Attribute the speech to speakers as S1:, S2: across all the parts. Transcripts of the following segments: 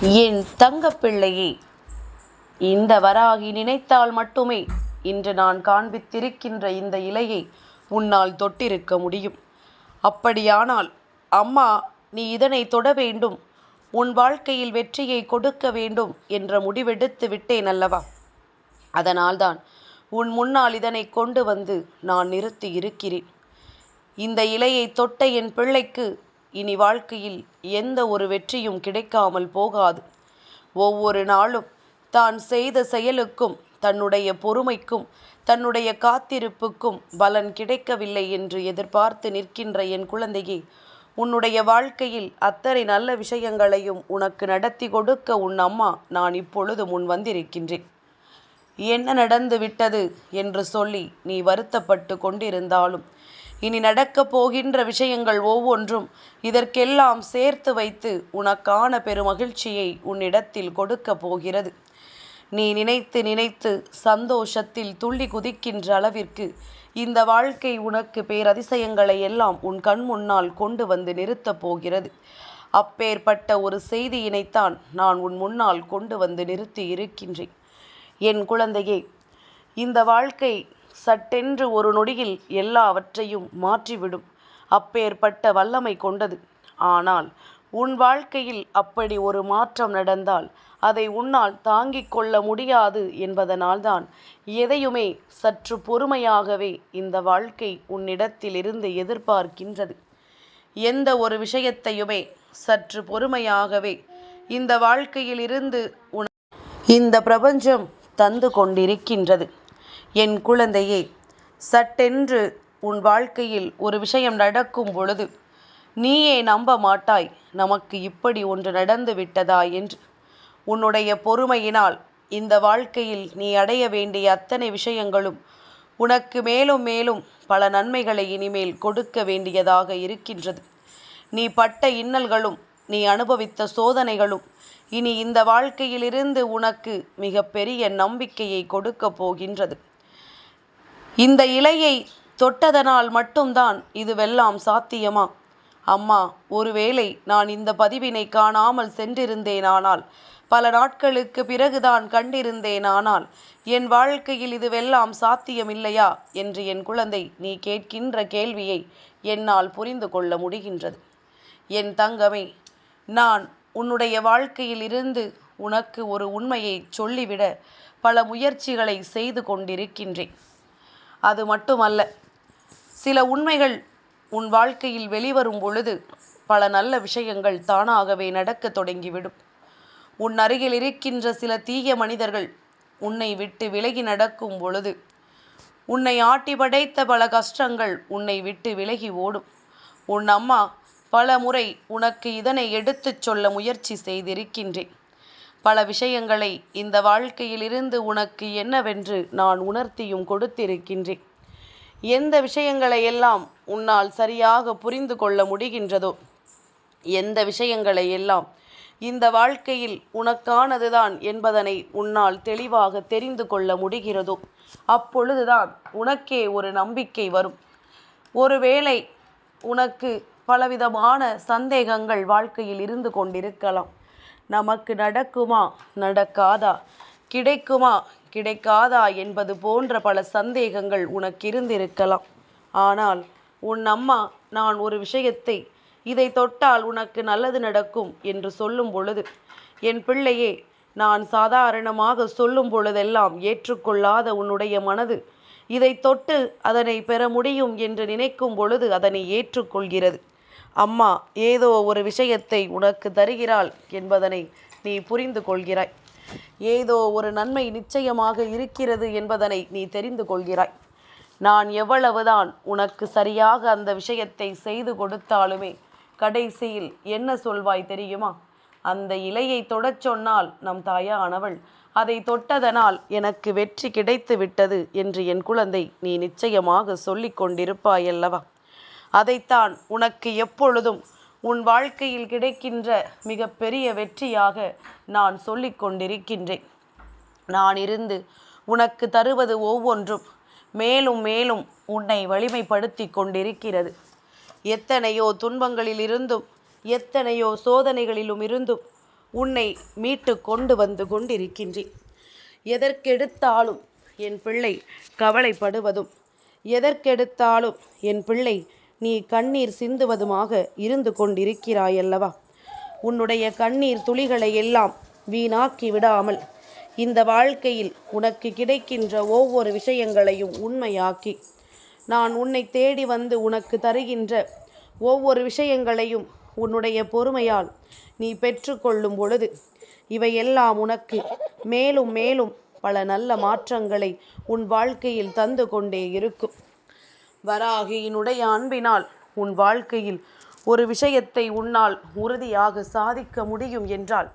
S1: என் தங்கப்பிள்ளையே இந்த வராகி நினைத்தால் மட்டுமே இன்று நான் காண்பித்திருக்கின்ற இந்த இலையை உன்னால் தொட்டிருக்க முடியும். அப்படியானால் அம்மா நீ இதனை தொட வேண்டும். உன் வாழ்க்கையில் வெற்றியை கொடுக்க வேண்டும் என்ற முடிவெடுத்து விட்டேன் அல்லவா? அதனால்தான் உன் முன்னால் இதனை கொண்டு வந்து நான் நிறுத்தி இருக்கிறேன். இந்த இலையை தொட்ட என் பிள்ளைக்கு இனி வாழ்க்கையில் எந்த ஒரு வெற்றியும் கிடைக்காமல் போகாது. ஒவ்வொரு நாளும் தான் செய்த செயலுக்கும் தன்னுடைய பொறுமைக்கும் தன்னுடைய காத்திருப்புக்கும் பலன் கிடைக்கவில்லை என்று எதிர்பார்த்து நிற்கின்ற என் குழந்தையே உன்னுடைய வாழ்க்கையில் அத்தனை நல்ல விஷயங்களையும் உனக்கு நடத்தி கொடுக்க உன் அம்மா நான் இப்பொழுது முன் வந்திருக்கின்றேன். என்ன நடந்து விட்டது என்று சொல்லி நீ வருத்தப்பட்டு கொண்டிருந்தாலும் இனி நடக்கப் போகின்ற விஷயங்கள் ஒவ்வொன்றும் இதற்கெல்லாம் சேர்த்து வைத்து உனக்கான பெருமகிழ்ச்சியை உன்னிடத்தில் கொடுக்கப் போகிறது. நீ நினைத்து நினைத்து சந்தோஷத்தில் துள்ளி குதிக்கின்ற அளவிற்கு இந்த வாழ்க்கை உனக்கு பேரதிசயங்களை எல்லாம் உன் கண் முன்னால் கொண்டு வந்து நிறுத்தப் போகிறது. அப்பேற்பட்ட ஒரு செய்தியினைத்தான் நான் உன் முன்னால் கொண்டு வந்து நிறுத்தி இருக்கின்றேன். என் குழந்தையே இந்த வாழ்க்கை சட்டென்று ஒரு நொடியில் எல்லாவற்றையும் மாற்றிவிடும். அப்பேற்பட்ட வல்லமை கொண்டது. ஆனால் உன் வாழ்க்கையில் அப்படி ஒரு மாற்றம் நடந்தால் அதை உன்னால் தாங்கிக் கொள்ள முடியாது என்பதனால்தான் எதையுமே சற்று பொறுமையாகவே இந்த வாழ்க்கை உன்னிடத்திலிருந்து எதிர்பார்க்கின்றது. எந்த ஒரு விஷயத்தையுமே சற்று பொறுமையாகவே இந்த வாழ்க்கையிலிருந்து உன இந்த பிரபஞ்சம் தந்து கொண்டிருக்கின்றது. என் குழந்தையே சட்டென்று உன் வாழ்க்கையில் ஒரு விஷயம் நடக்கும் பொழுது நீயே நம்ப மாட்டாய் நமக்கு இப்படி ஒன்று நடந்து விட்டதா என்று. உன்னுடைய பொறுமையினால் இந்த வாழ்க்கையில் நீ அடைய வேண்டிய அத்தனை விஷயங்களும் உனக்கு மேலும் மேலும் பல நன்மைகளை இனிமேல் கொடுக்க வேண்டியதாக இருக்கின்றது. நீ பட்ட இன்னல்களும் நீ அனுபவித்த சோதனைகளும் இனி இந்த வாழ்க்கையிலிருந்து உனக்கு மிகப்பெரிய நம்பிக்கையை கொடுக்கப் போகின்றது. இந்த இலையை தொட்டதனால் மட்டும்தான் இதுவெல்லாம் சாத்தியமா? அம்மா ஒருவேளை நான் இந்த பதிவினை காணாமல் சென்றிருந்தேனானால் பல நாட்களுக்கு பிறகுதான் கண்டிருந்தேனானால் என் வாழ்க்கையில் இதுவெல்லாம் சாத்தியமில்லையா? என்று என் குழந்தை நீ கேட்கின்ற கேள்வியை என்னால் புரிந்து கொள்ள முடிகின்றது. என் தங்கமே நான் உன்னுடைய வாழ்க்கையில் இருந்து உனக்கு ஒரு உண்மையை சொல்லிவிட பல முயற்சிகளை செய்து கொண்டிருக்கின்றேன். அது மட்டுமல்ல சில உண்மைகள் உன் வாழ்க்கையில் வெளிவரும் பொழுது பல நல்ல விஷயங்கள் தானாகவே நடக்கத் தொடங்கிவிடும். உன் அருகில் இருக்கின்ற சில தீய மனிதர்கள் உன்னை விட்டு விலகி நடக்கும் பொழுது உன்னை ஆட்டி படைத்த பல கஷ்டங்கள் உன்னை விட்டு விலகி ஓடும். உன் அம்மா பல முறை உனக்கு இதனை எடுத்துச் சொல்ல முயற்சி செய்திருக்கின்றேன். பல விஷயங்களை இந்த வாழ்க்கையிலிருந்து உனக்கு என்னவென்று நான் உணர்த்தியும் கொடுத்திருக்கின்றேன். எந்த விஷயங்களை எல்லாம் உன்னால் சரியாக புரிந்து கொள்ள முடிகின்றதோ எந்த விஷயங்களை எல்லாம் இந்த வாழ்க்கையில் உனக்கானதுதான் என்பதனை உன்னால் தெளிவாக தெரிந்து கொள்ள முடிகிறதோ அப்பொழுதுதான் உனக்கே ஒரு நம்பிக்கை வரும். ஒருவேளை உனக்கு பலவிதமான சந்தேகங்கள் வாழ்க்கையில் இருந்து கொண்டிருக்கலாம். நமக்கு நடக்குமா? நடக்காதா? கிடைக்குமா? கிடைக்காதா என்பது போன்ற பல சந்தேகங்கள் உனக்கு இருந்திருக்கலாம் ஆனால் உன் அம்மா நான் ஒரு விஷயத்தை இதை தொட்டால் உனக்கு நல்லது நடக்கும் என்று சொல்லும் பொழுது என் பிள்ளையே நான் சாதாரணமாக சொல்லும் பொழுதெல்லாம் ஏற்றுக்கொள்ளாத உன்னுடைய மனது இதை தொட்டு அதனை பெற முடியும் என்று நினைக்கும் பொழுது அதனை ஏற்றுக்கொள்கிறது. அம்மா ஏதோ ஒரு விஷயத்தை உனக்கு தருகிறாள் என்பதனை நீ புரிந்து கொள்கிறாய். ஏதோ ஒரு நன்மை நிச்சயமாக இருக்கிறது என்பதனை நீ தெரிந்து கொள்கிறாய். நான் எவ்வளவுதான் உனக்கு சரியாக அந்த விஷயத்தை செய்து கொடுத்தாலுமே கடைசியில் என்ன சொல்வாய் தெரியுமா? அந்த இலையை தொடச் சொன்னால் நம் தாயானவள் அதை தொட்டதனால் எனக்கு வெற்றி கிடைத்து விட்டது என்று என் குழந்தை நீ நிச்சயமாக சொல்லிக் கொண்டிருப்பாயல்லவா? அதைத்தான் உனக்கு எப்பொழுதும் உன் வாழ்க்கையில் கிடைக்கின்ற மிகப்பெரிய வெற்றியாக நான் சொல்லிக் கொண்டிருக்கின்றேன். நான் இருந்து உனக்கு தருவது ஒவ்வொன்றும் மேலும் மேலும் உன்னை வலிமைப்படுத்தி கொண்டிருக்கிறது. எத்தனையோ துன்பங்களில் இருந்தும் எத்தனையோ சோதனைகளிலும் இருந்தும் உன்னை மீட்டு கொண்டு வந்து கொண்டிருக்கின்றேன். எதற்கெடுத்தாலும் என் பிள்ளை கவலைப்படுவதும் எதற்கெடுத்தாலும் என் பிள்ளை நீ கண்ணீர் சிந்துவதுமாக இருந்து கொண்டிருக்கிறாயல்லவா? உன்னுடைய கண்ணீர் துளிகளை எல்லாம் வீணாக்கி விடாமல் இந்த வாழ்க்கையில் உனக்கு கிடைக்கின்ற ஒவ்வொரு விஷயங்களையும் உண்மையாக்கி நான் உன்னை தேடி வந்து உனக்கு தருகின்ற ஒவ்வொரு விஷயங்களையும் உன்னுடைய பொறுமையால் நீ பெற்றுக்கொள்ளும் பொழுது இவையெல்லாம் உனக்கு மேலும் மேலும் பல நல்ல மாற்றங்களை உன் வாழ்க்கையில் தந்து கொண்டே இருக்கும். வராகியினுடைய அன்பினால் உன் வாழ்க்கையில் ஒரு விஷயத்தை உன்னால் உறுதியாக சாதிக்க முடியும் என்றால்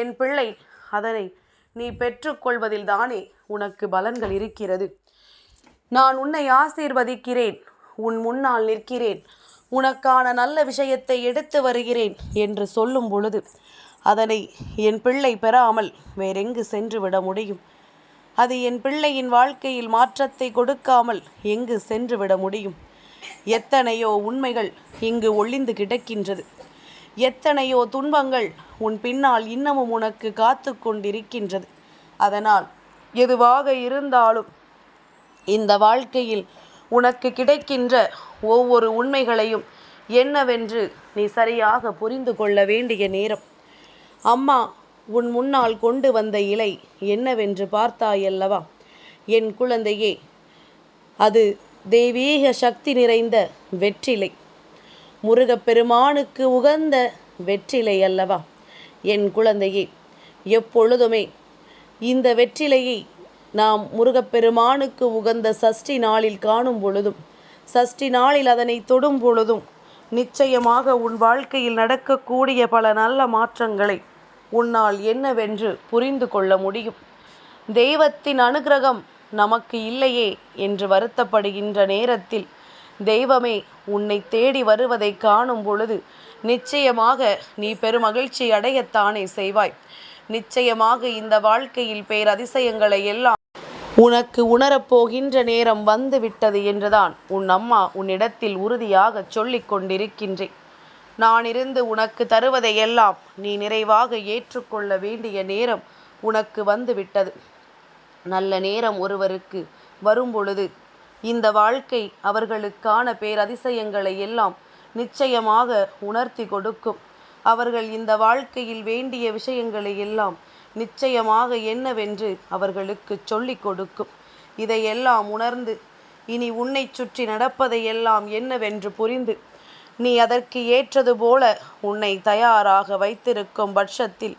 S1: என் பிள்ளை அதனை நீ பெற்றுக்கொள்வதில் தானே உனக்கு பலன்கள் இருக்கிறது. நான் உன்னை ஆசீர்வதிக்கிறேன் உன் முன்னால் நிற்கிறேன் உனக்கான நல்ல விஷயத்தை எடுத்து வருகிறேன் என்று சொல்லும் பொழுது அதனை என் பிள்ளை பெறாமல் வேறெங்கு சென்று விட முடியும்? அது என் பிள்ளையின் வாழ்க்கையில் மாற்றத்தை கொடுக்காமல் எங்கு சென்று விட முடியும்? எத்தனையோ உண்மைகள் இங்கு ஒளிந்து கிடக்கின்றது. எத்தனையோ துன்பங்கள் உன் பின்னால் இன்னமும் உனக்கு காத்து கொண்டிருக்கின்றது. அதனால் எதுவாக இருந்தாலும் இந்த வாழ்க்கையில் உனக்கு கிடைக்கின்ற ஒவ்வொரு உண்மைகளையும் என்னவென்று நீ சரியாக புரிந்து கொள்ள வேண்டிய நேரம். அம்மா உன் முன்னால் கொண்டு வந்த இலை என்னவென்று பார்த்தாயல்லவா? என் குழந்தையே அது தெய்வீக சக்தி நிறைந்த வெற்றிலை. முருகப்பெருமானுக்கு உகந்த வெற்றிலை அல்லவா? என் குழந்தையே எப்பொழுதுமே இந்த வெற்றிலையை நாம் முருகப்பெருமானுக்கு உகந்த சஷ்டி நாளில் காணும் பொழுதும் சஷ்டி நாளில் அதனை தொடும் பொழுதும் நிச்சயமாக உன் வாழ்க்கையில் நடக்கக்கூடிய பல நல்ல மாற்றங்களை உன்னால் என்னவென்று புரிந்து கொள்ள முடியும். தெய்வத்தின் அனுகிரகம் நமக்கு இல்லையே என்று வருத்தப்படுகின்ற நேரத்தில் தெய்வமே உன்னை தேடி வருவதை காணும் பொழுது நிச்சயமாக நீ பெருமகிழ்ச்சி அடையத்தானே செய்வாய். நிச்சயமாக இந்த வாழ்க்கையில் பேர் அதிசயங்களை எல்லாம் உனக்கு உணரப்போகின்ற நேரம் வந்துவிட்டது என்றுதான் உன் அம்மா உன்னிடத்தில் உறுதியாக சொல்லிக் கொண்டிருக்கின்றேன் நான் இருந்து உனக்கு தருவதையெல்லாம் நீ நிறைவாக ஏற்றுக்கொள்ள வேண்டிய நேரம் உனக்கு வந்துவிட்டது. நல்ல நேரம் ஒருவருக்கு வரும்பொழுது இந்த வாழ்க்கை அவர்களுக்கான பேரதிசயங்களை எல்லாம் நிச்சயமாக உணர்த்தி கொடுக்கும். அவர்கள் இந்த வாழ்க்கையில் வேண்டிய விஷயங்களை எல்லாம் நிச்சயமாக என்னவென்று அவர்களுக்கு சொல்லிக் கொடுக்கும். இதையெல்லாம் உணர்ந்து இனி உன்னை சுற்றி நடப்பதையெல்லாம் என்னவென்று புரிந்து நீ அதற்கு ஏற்றது போல உன்னை தயாராக வைத்திருக்கும் பட்சத்தில்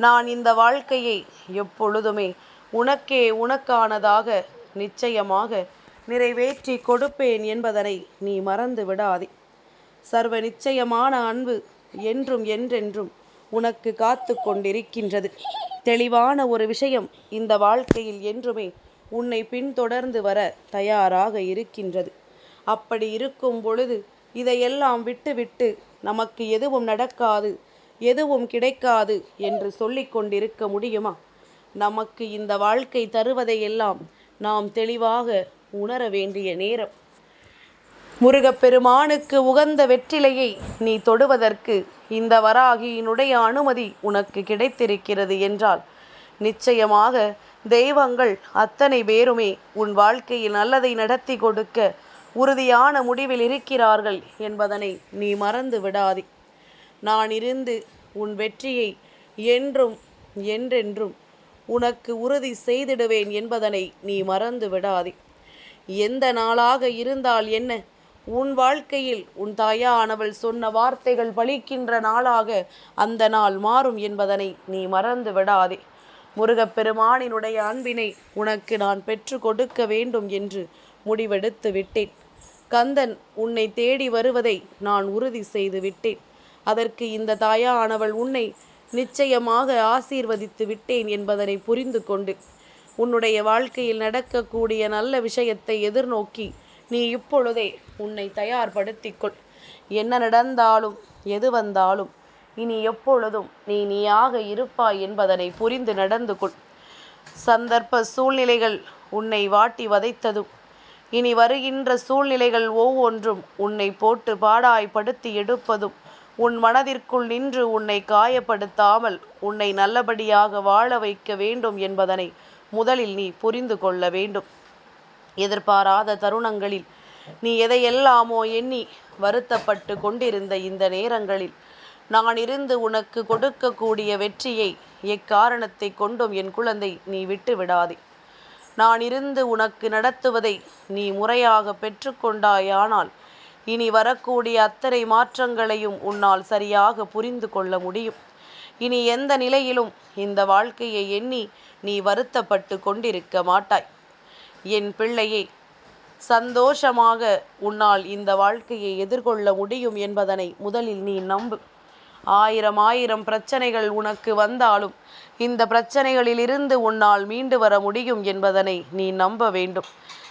S1: நான் இந்த வாழ்க்கையை எப்பொழுதுமே உனக்கே உனக்கானதாக நிச்சயமாக நிறைவேற்றி கொடுப்பேன் என்பதனை நீ மறந்து விடாதே. சர்வ நிச்சயமான அன்பு என்றும் என்றென்றும் உனக்கு காத்து கொண்டிருக்கின்றது. தெளிவான ஒரு விஷயம் இந்த வாழ்க்கையில் என்றுமே உன்னை பின்தொடர்ந்து வர தயாராக இருக்கின்றது. அப்படி இருக்கும் பொழுது இதையெல்லாம் விட்டுவிட்டு நமக்கு எதுவும் நடக்காது எதுவும் கிடைக்காது என்று சொல்லி கொண்டிருக்க முடியுமா? நமக்கு இந்த வாழ்க்கை தருவதையெல்லாம் நாம் தெளிவாக உணர வேண்டிய நேரம். முருகப்பெருமானுக்கு உகந்த வெற்றிலையை நீ தொடுவதற்கு இந்த வராகியினுடைய அனுமதி உனக்கு கிடைத்திருக்கிறது என்றால் நிச்சயமாக தெய்வங்கள் அத்தனை பேருமே உன் வாழ்க்கையில் நல்லதை நடத்தி கொடுக்க உறுதியான முடிவில் இருக்கிறார்கள் என்பதனை நீ மறந்து விடாதே. நான் இருந்து உன் வெற்றியை என்றும் என்றென்றும் உனக்கு உறுதி செய்திடுவேன் என்பதனை நீ மறந்து விடாதே. எந்த நாளாக இருந்தால் என்ன? உன் வாழ்க்கையில் உன் தாயானவள் சொன்ன வார்த்தைகள் பலிக்கின்ற நாளாக அந்த நாள் மாறும் என்பதனை நீ மறந்து விடாதே. முருகப்பெருமானினுடைய அன்பினை உனக்கு நான் பெற்று கொடுக்க வேண்டும் என்று முடிவெடுத்து விட்டேன். கந்தன் உன்னை தேடி வருவதை நான் உறுதி செய்து விட்டேன். அதற்கு இந்த தாயானவள் உன்னை நிச்சயமாக ஆசீர்வதித்து விட்டேன் என்பதனை புரிந்து கொண்டு உன்னுடைய வாழ்க்கையில் நடக்கக்கூடிய நல்ல விஷயத்தை எதிர்நோக்கி நீ இப்பொழுதே உன்னை தயார்படுத்திக்கொள் என்ன நடந்தாலும் எது வந்தாலும் இனி எப்பொழுதும் நீ நீயாக இருப்பாய் என்பதனை புரிந்து நடந்து கொள். சந்தர்ப்ப சூழ்நிலைகள் உன்னை வாட்டி வதைத்ததும் இனி வருகின்ற சூழ்நிலைகள் ஒவ்வொன்றும் உன்னை போட்டு பாடாய்ப்படுத்தி எடுப்பதும் உன் மனதிற்குள் நின்று உன்னை காயப்படுத்தாமல் உன்னை நல்லபடியாக வாழ வைக்க வேண்டும் என்பதனை முதலில் நீ புரிந்து கொள்ள வேண்டும். எதிர்பாராத தருணங்களில் நீ எதையெல்லாமோ எண்ணி வருத்தப்பட்டு கொண்டிருந்த இந்த நேரங்களில் நான் இருந்து உனக்கு கொடுக்கக்கூடிய வெற்றியை எக்காரணத்தை கொண்டும் என் குழந்தை நீ விட்டு விடாதே நான் இருந்து உனக்கு நடத்துவதை நீ முறையாக பெற்றுக்கொண்டாயானால் இனி வரக்கூடிய அத்தனை மாற்றங்களையும் உன்னால் சரியாக புரிந்து கொள்ள முடியும். இனி எந்த நிலையிலும் இந்த வாழ்க்கையை எண்ணி நீ வருத்தப்பட்டு கொண்டிருக்க மாட்டாய். என் பிள்ளையே சந்தோஷமாக உன்னால் இந்த வாழ்க்கையை எதிர்கொள்ள முடியும் என்பதனை முதலில் நீ நம்பு. ஆயிரம் ஆயிரம் பிரச்சனைகள் உனக்கு வந்தாலும் இந்த பிரச்சனைகளிலிருந்து உன்னால் மீண்டு வர முடியும் என்பதனை நீ நம்ப வேண்டும்.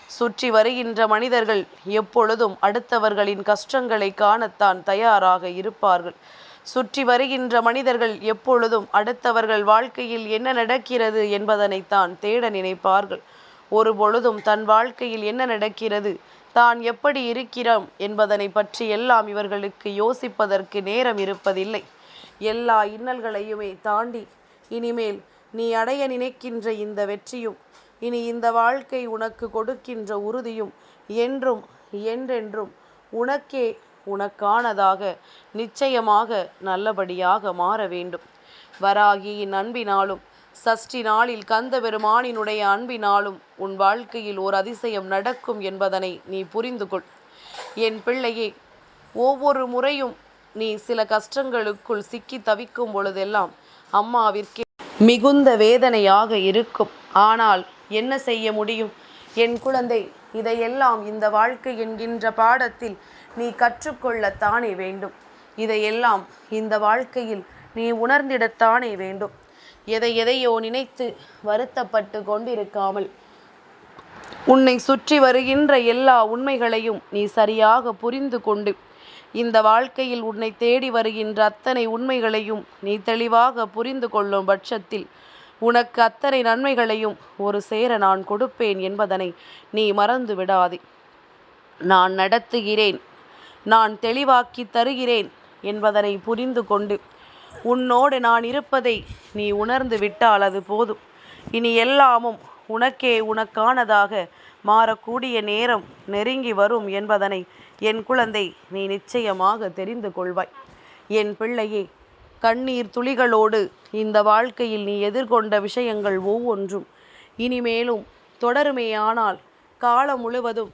S1: சுற்றி வருகின்ற மனிதர்கள் எப்பொழுதும் அடுத்தவர்களின் கஷ்டங்களை காணத்தான் தயாராக இருப்பார்கள். சுற்றி வருகின்ற மனிதர்கள் எப்பொழுதும் அடுத்தவர்கள் வாழ்க்கையில் என்ன நடக்கிறது என்பதனைத்தான் தேட நினைப்பார்கள். ஒரு பொழுதும் தன் வாழ்க்கையில் என்ன நடக்கிறது தான் எப்படி இருக்கிறோம் என்பதனை பற்றி எல்லாம் இவர்களுக்கு யோசிப்பதற்கு நேரம் இருப்பதில்லை. எல்லா இன்னல்களையுமே தாண்டி இனிமேல் நீ அடைய நினைக்கின்ற இந்த வெற்றியும் இனி இந்த வாழ்க்கை உனக்கு கொடுக்கின்ற உறுதியும் என்றும் என்றென்றும் உனக்கே உனக்கானதாக நிச்சயமாக நல்லபடியாக மாற வேண்டும். வராகியின் அன்பினாலும் சஷ்டி நாளில் கந்த பெருமானினுடைய அன்பினாலும் உன் வாழ்க்கையில் ஓர் அதிசயம் நடக்கும் என்பதனை நீ புரிந்து கொள். என் பிள்ளையே ஒவ்வொரு முறையும் நீ சில கஷ்டங்களுக்குள் சிக்கி தவிக்கும் பொழுதெல்லாம் அம்மாவிற்கே மிகுந்த வேதனையாக இருக்கும். ஆனால் என்ன செய்ய முடியும்? என் குழந்தை இதையெல்லாம் இந்த வாழ்க்கை என்கின்ற பாடத்தில் நீ கற்றுக்கொள்ளத்தானே வேண்டும். இதையெல்லாம் இந்த வாழ்க்கையில் நீ உணர்ந்திடத்தானே வேண்டும். எதை எதையோ நினைத்து வருத்தப்பட்டு கொண்டிருக்காமல். உன்னை சுற்றி வருகின்ற எல்லா உண்மைகளையும் நீ சரியாக புரிந்து கொண்டு இந்த வாழ்க்கையில் உன்னை தேடி வருகின்ற அத்தனை உண்மைகளையும் நீ தெளிவாக புரிந்து கொள்ளும் பட்சத்தில் உனக்கு அத்தனை நன்மைகளையும் ஒரு சேர நான் கொடுப்பேன் என்பதனை நீ மறந்து விடாதே. நான் நடத்துகிறேன் நான் தெளிவாக்கி தருகிறேன் என்பதனை புரிந்து கொண்டு உன்னோடு நான் இருப்பதை நீ உணர்ந்து விட்டால் அது போதும். இனி எல்லாமும் உனக்கே உனக்கானதாக மாறக்கூடிய நேரம் நெருங்கி வரும் என்பதனை என் குழந்தை நீ நிச்சயமாக தெரிந்து கொள்வாய். என் பிள்ளையே கண்ணீர் துளிகளோடு இந்த வாழ்க்கையில் நீ எதிர்கொண்ட விஷயங்கள் ஒவ்வொன்றும் இனிமேலும் தொடருமேயானால் காலம் முழுவதும்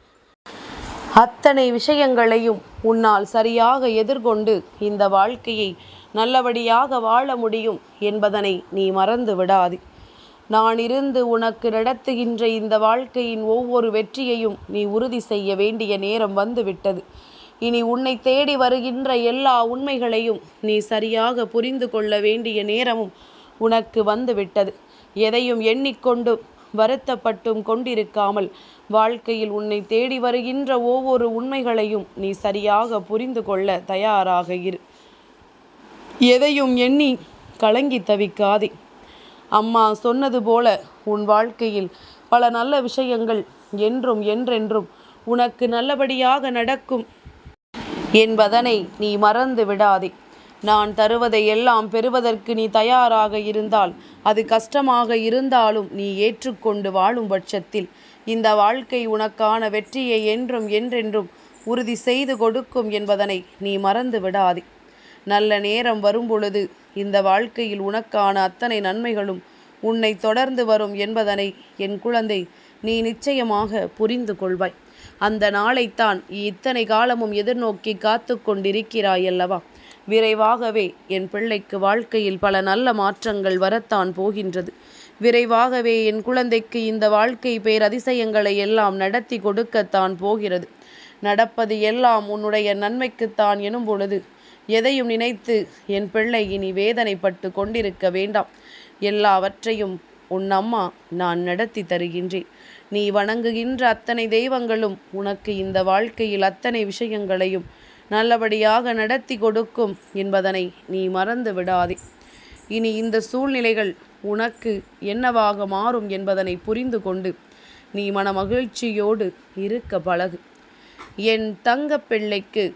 S1: அத்தனை விஷயங்களையும் உன்னால் சரியாக எதிர்கொண்டு இந்த வாழ்க்கையை நல்லபடியாக வாழ முடியும் என்பதனை நீ மறந்து விடாதே. நான் இருந்து உனக்கு நடத்துகின்ற இந்த வாழ்க்கையின் ஒவ்வொரு வெற்றியையும் நீ உறுதி செய்ய வேண்டிய நேரம் வந்துவிட்டது. இனி உன்னை தேடி வருகின்ற எல்லா உண்மைகளையும் நீ சரியாக புரிந்து கொள்ள வேண்டிய நேரமும் உனக்கு வந்துவிட்டது. எதையும் எண்ணிக்கொண்டு வருத்தப்பட்டும் கொண்டிருக்காமல் வாழ்க்கையில் உன்னை தேடி வருகின்ற ஒவ்வொரு உண்மைகளையும் நீ சரியாக புரிந்து கொள்ள தயாராக இரு. எதையும் எண்ணி கலங்கி தவிக்காதே. அம்மா சொன்னது போல உன் வாழ்க்கையில் பல நல்ல விஷயங்கள் என்றும் என்றென்றும் உனக்கு நல்லபடியாக நடக்கும் என்பதனை நீ மறந்து விடாதே. நான் தருவதை எல்லாம் பெறுவதற்கு நீ தயாராக இருந்தால் அது கஷ்டமாக இருந்தாலும் நீ ஏற்றுக்கொண்டு வாழும் பட்சத்தில் இந்த வாழ்க்கை உனக்கான வெற்றியை என்றும் என்றென்றும் உறுதி செய்து கொடுக்கும் என்பதனை நீ மறந்து விடாதே. நல்ல நேரம் வரும்பொழுது இந்த வாழ்க்கையில் உனக்கான அத்தனை நன்மைகளும் உன்னை தொடர்ந்து வரும் என்பதனை என் குழந்தை நீ நிச்சயமாக புரிந்து கொள்வாய். அந்த நாளைத்தான் இத்தனை காலமும் எதிர்நோக்கி காத்து கொண்டிருக்கிறாய் அல்லவா? விரைவாகவே என் பிள்ளைக்கு வாழ்க்கையில் பல நல்ல மாற்றங்கள் வரத்தான் போகின்றது. விரைவாகவே என் குழந்தைக்கு இந்த வாழ்க்கை பேரதிசயங்களை எல்லாம் நடத்தி கொடுக்கத்தான் போகிறது. நடப்பது எல்லாம் உன்னுடைய நன்மைக்குத்தான் எனும் பொழுது எதையும் நினைத்து என் பிள்ளை இனி வேதனைப்பட்டு கொண்டிருக்க வேண்டாம். எல்லாவற்றையும் உன் அம்மா நான் நடத்தி தருகின்றேன். நீ வணங்குகின்ற அத்தனை தெய்வங்களும் உனக்கு இந்த வாழ்க்கையில் அத்தனை விஷயங்களையும் நல்லபடியாக நடத்தி கொடுக்கும் என்பதனை நீ மறந்து விடாதே. இனி இந்த சூழ்நிலைகள் உனக்கு என்னவாக மாறும் என்பதனை புரிந்து கொண்டு நீ மன மகிழ்ச்சியோடு இருக்க பழகு. என் தங்க பிள்ளைக்கு